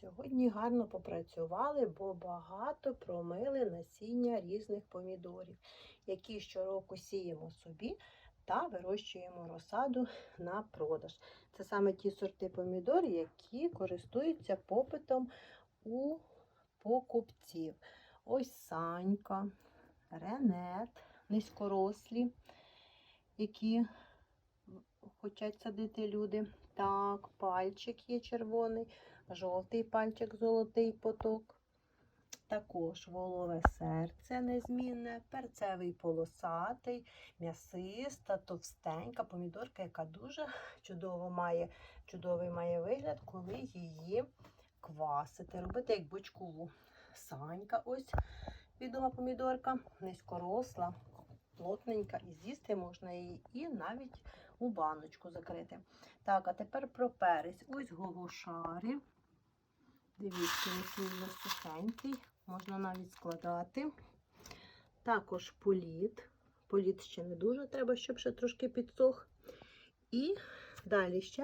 Сьогодні гарно попрацювали, бо багато промили насіння різних помідорів, які щороку сіємо собі та вирощуємо розсаду на продаж. Це саме ті сорти помідорів, які користуються попитом у покупців. Ось Санька, Ренет, низькорослі, які хочуть садити люди. Так, пальчик є червоний, жовтий пальчик, золотий поток. Також волове серце незмінне, перцевий полосатий, м'ясиста, товстенька помідорка, яка дуже чудово має, чудовий має вигляд, коли її квасити, робити як бочкову. Санька, ось відома помідорка, низькоросла, плотненька, і з'їсти можна її і навіть у баночку закрити. Так, а тепер про перець. Ось голошарі. Дивіться, який вже сухенький. Можна навіть складати. Також політ. Політ ще не дуже треба, щоб ще трошки підсох. І далі ще